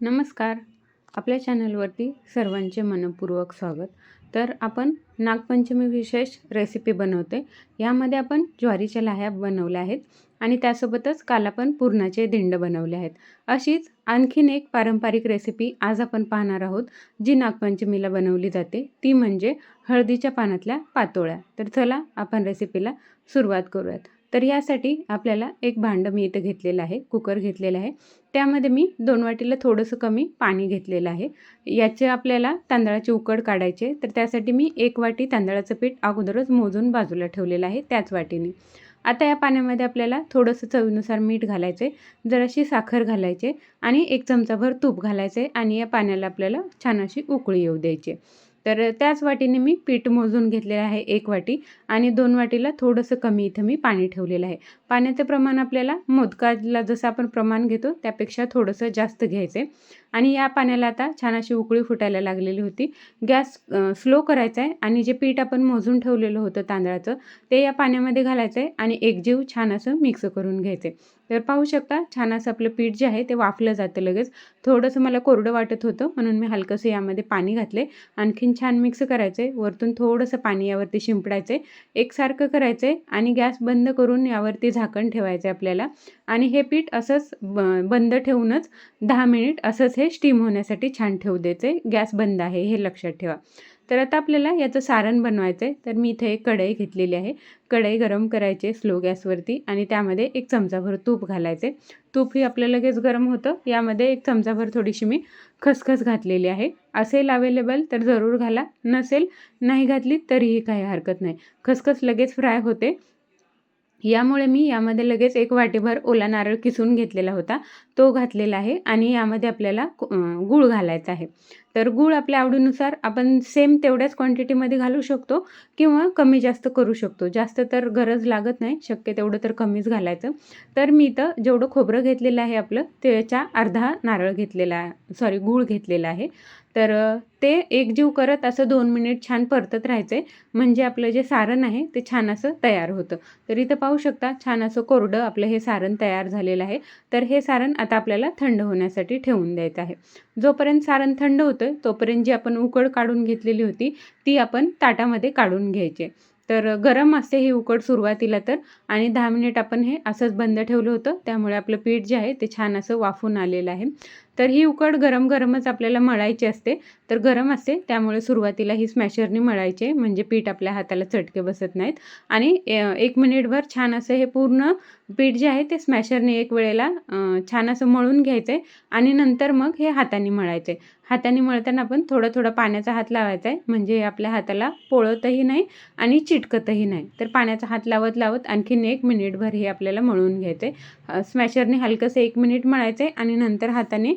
नमस्कार. आपल्या चॅनलवरती सर्वांचे मनपूर्वक स्वागत. तर आपण नागपंचमी विशेष रेसिपी बनवते यामध्ये आपण ज्वारीच्या लाह्या बनवल्या आहेत आणि त्यासोबतच काल आपण पुरणाचे दिंड बनवले आहेत. अशीच आणखीन एक पारंपरिक रेसिपी आज आपण पाहणार आहोत जी नागपंचमीला बनवली जाते. ती म्हणजे हळदीच्या पानातल्या पातोळ्या. तर चला आपण रेसिपीला सुरुवात करूयात. तर यासाठी आपल्याला एक भांडं मी इथं घेतलेलं आहे कुकर घेतलेलं आहे. त्यामध्ये मी दोन वाटीला थोडंसं कमी पाणी घेतलेलं आहे. याचे आपल्याला तांदळाची उकड काढायचे तर त्यासाठी मी एक वाटी तांदळाचं पीठ अगोदरच मोजून बाजूला ठेवलेलं आहे त्याच वाटीने. आता या पाण्यामध्ये आपल्याला थोडंसं चवीनुसार मीठ घालायचे जराशी साखर घालायचे आणि एक चमचाभर तूप घालायचे आणि या पाण्याला आपल्याला छान अशी उकळी येऊ द्यायची तर त्याच वाटीने मी पीठ मोजून घेतलेलं आहे एक वाटी आणि दोन वाटीला थोडंसं कमी इथं मी पाणी ठेवलेलं आहे. पाण्याचं प्रमाण आपल्याला मोदकाला जसं आपण प्रमाण घेतो त्यापेक्षा थोडंसं जास्त घ्यायचं आहे आणि या पाण्याला आता छान अशी उकळी फुटायला लागलेली होती. गॅस स्लो करायचा आहे आणि जे पीठ आपण मोजून ठेवलेलं होतं तांदळाचं ते या पाण्यामध्ये घालायचं आहे आणि एकजीव छान असं मिक्स करून घ्यायचं आहे तर पाहू शकता छान असं आपलं पीठ जे आहे ते वाफलं जातं लगेच. थोडंसं मला कोरडं वाटत होतं म्हणून मी हलकंसं यामध्ये पाणी घातले आणखीन छान मिक्स करायचं. आहे वरतून थोडंसं पाणी यावरती शिंपडायचं. आहे एकसारखं करायचं आहे आणि गॅस बंद करून यावरती झाकण ठेवायचं आहे आपल्याला. आणि हे पीठ असंच बंद ठेवूनच दहा मिनिट असंच हे स्टीम होण्यासाठी छान ठेवू द्यायचे. गॅस बंद आहे हे लक्षात ठेवा. तर आता आपल्याला याचं सारण बनवायचं आहे तर मी इथे एक कढई घेतलेली आहे. कढई गरम करायचे स्लो गॅसवरती आणि त्यामध्ये एक चमचाभर तूप घालायचे तूप ही आपलं लगेच गरम होतं. यामध्ये एक चमचाभर थोडीशी मी खसखस घातलेली आहे. असेल अवेलेबल तर जरूर घाला. नसेल नाही घातली तरीही काही हरकत नाही. खसखस लगेच फ्राय होते. यामुळे मी यामध्ये लगेच एक वाटीभर ओला नारळ किसून घेतलेला होता. तो घातलेला आहे आणि यामध्ये आपल्याला गूळ घालायचा आहे. तर गूळ आपल्या आवडीनुसार आपण सेम तेवढ्याच क्वांटिटीमध्ये घालू शकतो किंवा कमी जास्त करू शकतो. जास्त तर गरज लागत नाही शक्य तेवढं तर कमीच घालायचं. तर मी इथं जेवढं खोबरं घेतलेलं आहे आपलं त्याच्या अर्धा नारळ घेतलेला सॉरी गूळ घेतलेला आहे. तर ते एकजीव करत असं दोन मिनिट छान परतत राहायचं. आहे म्हणजे आपलं जे सारण आहे ते छान असं तयार होतं. तर इथं पाहू शकता छान असं कोरडं आपलं हे सारण तयार झालेलं आहे. तर हे सारण आता आपल्याला थंड होण्यासाठी ठेवून द्यायचं आहे. जोपर्यंत सारण थंड होतं तोपर्यंत जी आपण उकड काढून घेतलेली होती ती आपण ताटामध्ये काढून घ्यायची. तर गरम असते ही उकड सुरुवातीला तर आणि दहा मिनिट आपण हे असंच बंद ठेवलं होतं. त्यामुळे आपलं पीठ जे आहे ते छान असं वाफून आलेलं आहे. तर ही उकड गरम गरमच आपल्याला मळायची असते. तर गरम असते त्यामुळे सुरुवातीला ही स्मॅशरनी मळायचे म्हणजे पीठ आपल्या हाताला चटके बसत नाहीत. आणि एक मिनिटभर छान असं हे पूर्ण पीठ जे आहे ते स्मॅशरने एक वेळेला छान असं मळून घ्यायचं आहे आणि नंतर मग हे हाताने मळायचं. आहे हाताने मळताना आपण थोडं थोडं पाण्याचा हात लावायचा आहे म्हणजे आपल्या हाताला पोळतही नाही आणि चिटकतही नाही. तर पाण्याचा हात लावत लावत आणखीन एक मिनिटभर हे आपल्याला मळून घ्यायचं. आहे स्मॅशरने हलकंसं एक मिनिट मळायचं आहे आणि नंतर हाताने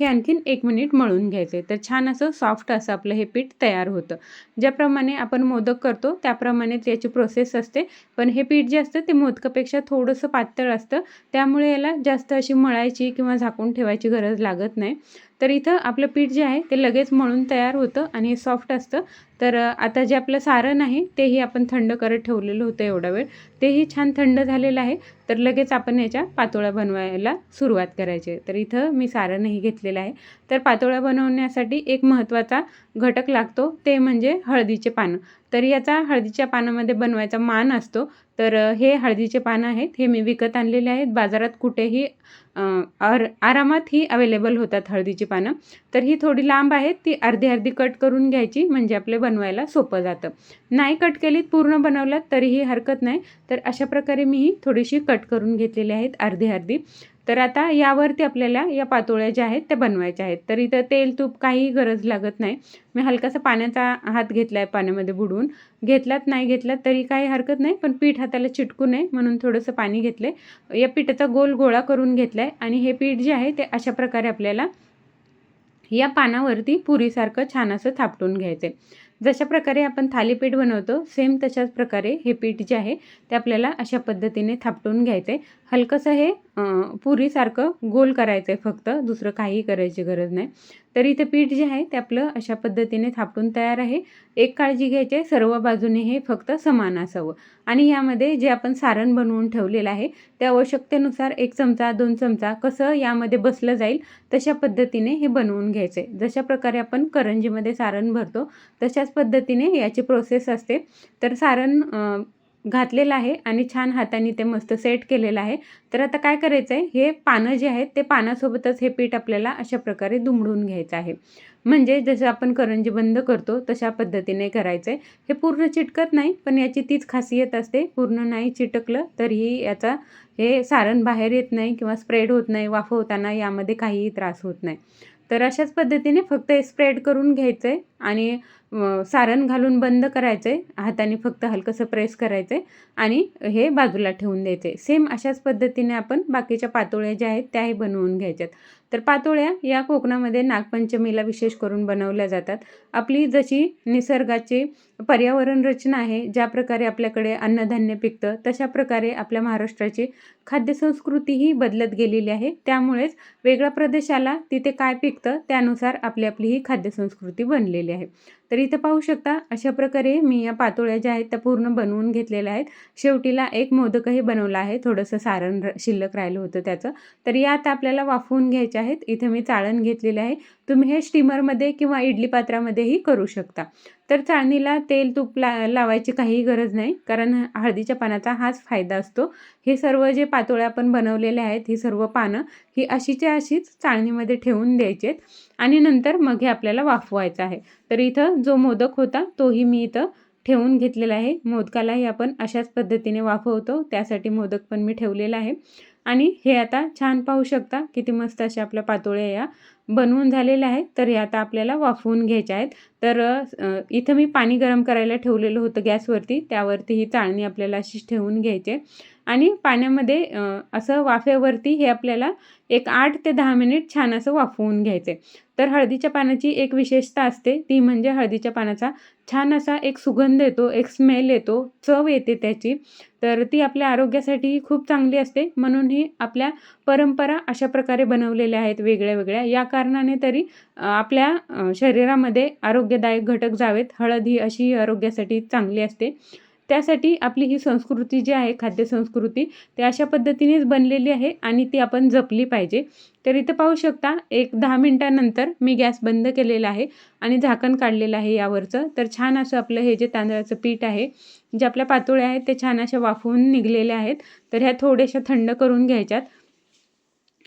हे आणखीन एक मिनिट मळून घ्यायचे. तर छान असं सॉफ्ट असं आपलं हे पीठ तयार होतं. ज्याप्रमाणे आपण मोदक करतो त्याप्रमाणेच याची प्रोसेस असते. पण हे पीठ जे असतं ते मोदकापेक्षा थोडंसं पातळ असतं. त्यामुळे याला जास्त अशी मळायची किंवा झाकून ठेवायची गरज लागत नाही. तर इथं आपलं पीठ जे आहे ते लगेच मळून तयार होतं आणि सॉफ्ट असतं. तर आता जे आपलं सारण आहे तेही आपण थंड करत ठेवलेलं होतं एवढा वेळ. तेही छान थंड झालेलं आहे. तर लगेच आपण याच्या पातोळ्या बनवायला सुरुवात करायची. तर इथं मी सारणही घेतलेलं आहे. तर पातोळ्या बनवण्यासाठी एक महत्त्वाचा घटक लागतो ते म्हणजे हळदीचे पानं. तर याचा हळदीच्या पानामध्ये बनवायचा मान असतो. तर हे हळदीचे पानं आहेत. हे मी विकत आणलेले आहेत. बाजारात कुठेही आर आरामात ही अवेलेबल होतात हळदीची पानं. तर ही थोडी लांब आहेत. ती अर्धी अर्धी कट करून घ्यायची. म्हणजे आपले बनवायला सोपं जातं. नाही कट केलीत पूर्ण बनवलात तरीही हरकत नाही. तर अशा प्रकारे मी ही थोडीशी कट करून घेतलेली आहेत अर्धी अर्धी. तर आता यावरती आपल्याला या पातोळ्या ज्या आहेत त्या बनवायच्या आहेत. तर इथं तेल तूप काही गरज लागत नाही. मी हलकासा पाण्याचा हात घेतला आहे पाण्यामध्ये बुडवून घेतलात नाही घेतलात तरी काही हरकत नाही पण पीठ हाताला चिटकू नये म्हणून थोडंसं पाणी घेतलं आहे या पिठाचा गोल गोळा करून घेतला आहे आणि हे पीठ जे आहे ते अशा प्रकारे आपल्याला या पानावरती पुरीसारखं छान असं थापटून घ्यायचं आहे जशा प्रकारे आपण थालीपीठ बनवतो सेम तशाच प्रकारे हे पीठ जे आहे ते आपल्याला अशा पद्धतीने थापटून घ्यायचं आहे हलकंसं हे पुरीसारखं गोल करायचं आहे फक्त दुसरं काही करायची गरज नाही. तर इथे पीठ जे आहे ते आपलं अशा पद्धतीने थापटून तयार आहे. एक काळजी घ्यायची आहे सर्व बाजूने हे फक्त समान असावं. आणि यामध्ये जे आपण सारण बनवून ठेवलेलं आहे त्या आवश्यकतेनुसार एक चमचा दोन चमचा कसं यामध्ये बसलं जाईल तशा पद्धतीने हे बनवून घ्यायचं आहे जशा प्रकारे आपण करंजीमध्ये सारण भरतो तशाच पद्धतीने याची प्रोसेस असते. तर सारण घातलेलं आहे आणि छान हाताने ते मस्त सेट केलेलं आहे. तर आता काय करायचं आहे हे पानं जे आहेत ते पानासोबतच हे पीठ आपल्याला अशा प्रकारे दुमडून घ्यायचं आहे. म्हणजे जसं आपण करंजी बंद करतो तशा पद्धतीने करायचं आहे हे पूर्ण चिटकत नाही पण याची तीच खासियत असते. पूर्ण नाही चिटकलं तरीही याचा हे सारण बाहेर येत नाही किंवा स्प्रेड होत नाही वाफवताना यामध्ये काहीही त्रास होत नाही. तर अशाच पद्धतीने फक्त हे स्प्रेड करून घ्यायचं आहे आणि सारण घालून बंद करायचं आहे हाताने फक्त हलकंसं प्रेस करायचं आहे आणि हे बाजूला ठेवून द्यायचे आहे सेम अशाच पद्धतीने आपण बाकीच्या पातोळ्या ज्या आहेत त्याही बनवून घ्यायच्यात. तर पातोळ्या या कोकणामध्ये नागपंचमीला विशेष करून बनवल्या जातात. आपली जशी निसर्गाची पर्यावरण रचना आहे ज्या प्रकारे आपल्याकडे अन्नधान्य पिकतं तशा प्रकारे आपल्या महाराष्ट्राची खाद्यसंस्कृती ही बदलत गेलेली आहे. त्यामुळेच वेगळ्या प्रदेशाला तिथे काय पिकतं त्यानुसार आपली आपली ही खाद्यसंस्कृती बनलेली आहे. तर इथं पाहू शकता अशा प्रकारे मी या पातोळ्या ज्या आहेत त्या पूर्ण बनवून घेतलेल्या आहेत. शेवटीला एक मोदकही बनवला आहे थोडंसं सारण र- शिल्लक राहिलं होतं त्याचं. तर यात आपल्याला वाफवून घ्यायच्या आहेत. इथे मी चाळण घेतलेले आहे. तुम्ही हे स्टीमरमध्ये किंवा इडली पात्रामध्येही करू शकता. तर चाळणीला तेल तूप ला लावायची काहीही गरज नाही. कारण हळदीच्या पानाचा हाच फायदा असतो. हे सर्व जे पातोळ्या आपण बनवलेले आहेत ही सर्व पानं ही अशीच्या अशीच चाळणीमध्ये ठेवून द्यायची आहेत आणि नंतर मग हे आपल्याला वाफवायचं आहे. तर इथं जो मोदक होता तोही मी इथं ठेवून घेतलेला आहे. मोदकालाही आपण अशाच पद्धतीने वाफवतो. त्यासाठी मोदक पण मी ठेवलेला आहे. आणि हे आता छान पाहू शकता. किती मस्त अशा आपल्या पातोळ्या या. बनवून झालेले आहेत तर हे आता आपल्याला वाफवून घ्यायचे आहेत. तर इथं मी पाणी गरम करायला ठेवलेलं होतं गॅसवरती त्यावरती ही चाळणी आपल्याला अशीच ठेवून घ्यायचे. आणि पाण्यामध्ये असं वाफेवरती हे आपल्याला एक आठ ते दहा मिनिट छान असं वाफवून घ्यायचे. तर हळदीच्या पानाची एक विशेषता असते ती म्हणजे हळदीच्या पानाचा छान असा एक सुगंध येतो एक स्मेल येतो चव येते त्याची. तर ती आपल्या आरोग्यासाठी खूप चांगली असते. म्हणून ही आपल्या परंपरा अशा प्रकारे बनवलेल्या आहेत वेगळ्या वेगळ्या. या कारणाने तरी आपल्या शरीरामध्ये आरोग्यदायक घटक जावेत. हळद ही अशी आरोग्यासाठी चांगली असते. त्यासाठी आपली ही संस्कृती जी आहे खाद्यसंस्कृती ते अशा पद्धतीनेच बनलेली आहे आणि ती आपण जपली पाहिजे. तर इथं पाहू शकता एक दहा मिनटानंतर मी गॅस बंद केलेला आहे आणि झाकण काढलेलं आहे यावरचं. तर छान असं आपलं हे जे तांदळाचं पीठ आहे जे आपल्या पातोळ्या आहेत ते छान अशा वाफवून निघलेल्या आहेत. तर ह्या थोड्याशा थंड करून घ्यायच्यात.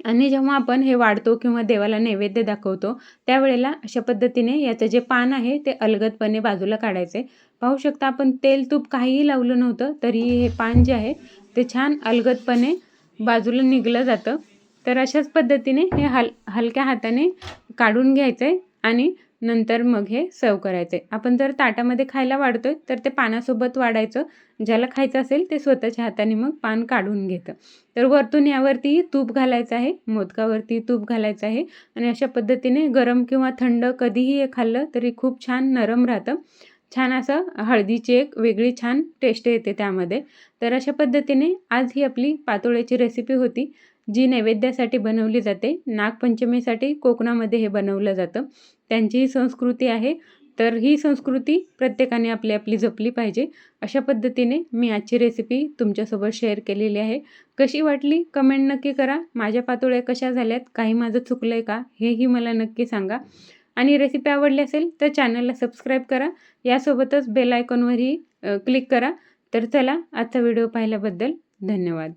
आणि जेव्हा आपण हे वाढतो किंवा देवाला नैवेद्य दाखवतो त्यावेळेला अशा पद्धतीने याचं जे पान आहे ते अलगदपणे बाजूला काढायचे. पाहू शकता आपण तेल तूप काहीही लावलं नव्हतं तरी हे पान जे आहे ते छान अलगदपणे बाजूला निघलं जातं. तर अशाच पद्धतीने हे हल हलक्या हाताने काढून घ्यायचं आहे आणि नंतर मग हे सर्व करायचं आहे आपण जर ताटामध्ये खायला वाढतोय तर ते पानासोबत वाढायचं. ज्याला खायचं असेल ते स्वतःच्या हाताने मग पान काढून घेतं. तर वरतून यावरती तूप घालायचं आहे मोदकावरती तूप घालायचं आहे आणि अशा पद्धतीने गरम किंवा थंड कधीही हे खाल्लं तरी खूप छान नरम राहतं. छान असं हळदीची एक वेगळी छान टेस्ट येते त्यामध्ये. तर अशा पद्धतीने आज ही आपली पातोळ्याची रेसिपी होती. जी नैवेद्यासाठी बनवली जाते. नागपंचमीसाठी कोकणामध्ये हे बनवलं जातं. त्यांची ही संस्कृती आहे. तर ही संस्कृती प्रत्येकाने आपली आपली जपली पाहिजे. अशा पद्धतीने मी आजची रेसिपी तुमच्यासोबत शेअर केलेली आहे. कशी वाटली? कमेंट नक्की करा. माझ्या पातोळ्या कशा झाल्यात? काही माझं चुकलं आहे का? हेही मला नक्की सांगा. आणि रेसिपी आवडली असेल तर चॅनलला सबस्क्राईब करा. यासोबतच बेल आयकॉनवरही क्लिक करा. तर चला आजचा व्हिडिओ पाहिल्याबद्दल धन्यवाद.